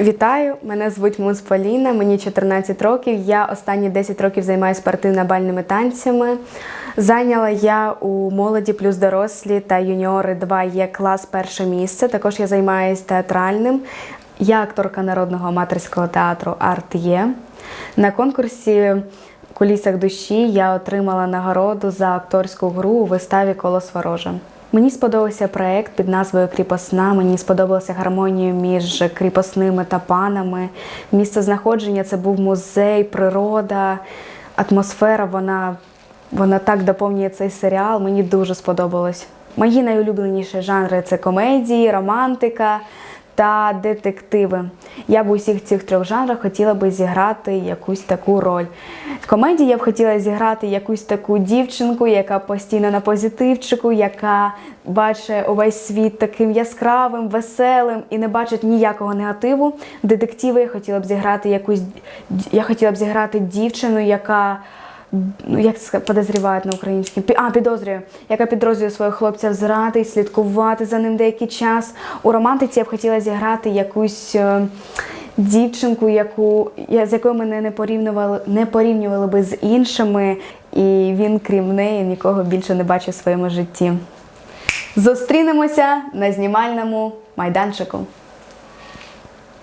Вітаю, мене звуть Муз Поліна, мені 14 років. Я останні 10 років займаюся спортивно-бальними танцями. Зайняла я у молоді плюс дорослі та юніори 2 є клас перше місце. Також я займаюся театральним. Я акторка народного аматорського театру Арт Є. На конкурсі Кулісах душі я отримала нагороду за акторську гру у виставі Колос вороже. Мені сподобався проект під назвою Кріпосна. Мені сподобалася гармонія між кріпосними та панами. Місце знаходження це був музей, природа, атмосфера. Вона, вона так доповнює цей серіал. Мені дуже сподобалось. Мої найулюбленіші жанри це комедії, романтика та детективи. Я б у всіх цих трьох жанрах хотіла би зіграти якусь таку роль. В комедії я б хотіла зіграти якусь таку дівчинку, яка постійно на позитивчику, яка бачить увесь світ таким яскравим, веселим і не бачить ніякого негативу. Детективи я хотіла б зіграти якусь я хотіла б зіграти дівчину, яка ну як це подозрівають на українській. А, підозрюю, яка підозрює свого хлопця в зради, слідкувати за ним деякий час. У романтиці я б хотіла зіграти якусь е, дівчинку, яку я- з якою мене не порівнювали, не порівнювали би з іншими, і він, крім неї, нікого більше не бачив в своєму житті. Зустрінемося на знімальному майданчику.